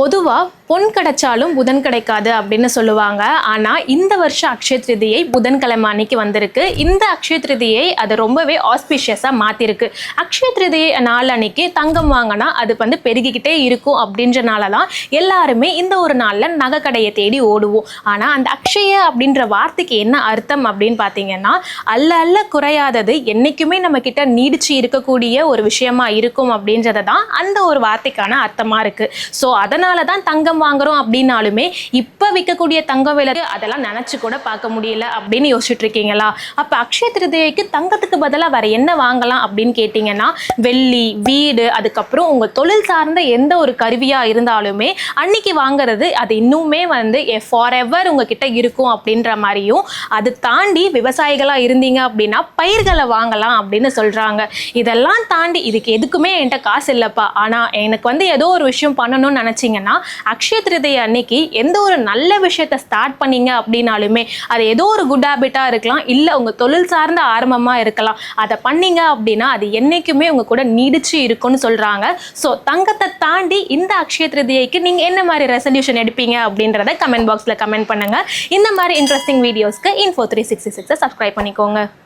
பொதுவாக பொன் கிடைச்சாலும் புதன் கிடைக்காது அப்படின்னு சொல்லுவாங்க. ஆனால் இந்த வருஷம் அக்ஷய திருதியை புதன்கிழமை அன்னைக்கு வந்திருக்கு. இந்த அக்ஷய திருதியை அது ரொம்பவே ஆஸ்பிஷியஸாக மாற்றிருக்கு அக்ஷய திருதியை நாள் அன்னைக்கு தங்கம் வாங்கினா அது வந்து பெருகிக்கிட்டே இருக்கும் அப்படின்றனால தான் எல்லாருமே இந்த ஒரு நாளில் நகை கடையை தேடி ஓடுவோம். ஆனால் அந்த அக்ஷய அப்படின்ற வார்த்தைக்கு என்ன அர்த்தம் அப்படின்னு பார்த்தீங்கன்னா அல்ல அல்ல குறையாதது என்றைக்குமே நம்ம கிட்ட நீடிச்சு இருக்கக்கூடிய ஒரு விஷயமா இருக்கும் அப்படின்றத தான் அந்த ஒரு வார்த்தைக்கான அர்த்தமாக இருக்குது ஸோ அதனால் தான் தங்கம் வாங்குறோம் அப்படின்னாலுமே இப்போ விற்கக்கூடிய தங்க விலை அதெல்லாம் நினச்சி கூட பார்க்க முடியல அப்படின்னு யோசிச்சுட்டு இருக்கீங்களா? அப்போ அக்ஷய திருதியைக்கு தங்கத்துக்கு பதிலாக வேற என்ன வாங்கலாம் அப்படின்னு கேட்டிங்கன்னா வெள்ளி வீடு அதுக்கப்புறம் உங்கள் தொழில் சார்ந்த எந்த ஒரு கருவியாக இருந்தாலுமே அன்னைக்கு வாங்குறது அது இன்னுமே வந்து ஃபார் எவர் உங்ககிட்ட இருக்கும் அப்படின்ற மாதிரியும் அது தாண்டி விவசாயிகளாக இருந்தீங்க அப்படின்னா பயிர்களை வாங்கலாம் அப்படின்னு சொல்கிறாங்க இதெல்லாம் தாண்டி இதுக்கு எதுக்குமே என்கிட்ட காசு இல்லைப்பா. ஆனால் எனக்கு வந்து ஏதோ ஒரு விஷயம் பண்ணணும்னு பார்த்தீங்கன்னா அக்ஷய திருதய அன்னைக்கு எந்த ஒரு நல்ல விஷயத்த ஸ்டார்ட் பண்ணீங்க அப்படின்னாலுமே அது ஏதோ ஒரு குட் ஹேபிட்டாக இருக்கலாம் இல்லை உங்கள் தொழில் சார்ந்த ஆரம்பமாக இருக்கலாம். அதை பண்ணீங்க அப்படின்னா அது என்றைக்குமே உங்கள் கூட நீடிச்சு இருக்கும்னு சொல்கிறாங்க ஸோ தங்கத்தை தாண்டி இந்த அக்ஷய திருதியைக்கு நீங்கள் என்ன மாதிரி ரெசல்யூஷன் எடுப்பீங்க அப்படின்றத கமெண்ட் பாக்ஸில் கமெண்ட் பண்ணுங்கள் இந்த மாதிரி இன்ட்ரெஸ்டிங் வீடியோஸ்க்கு இன்ஃபோ த்ரீ சிக்ஸ்டி சிக்ஸை சப்ஸ்கிரைப் பண்ணிக்கோங்க.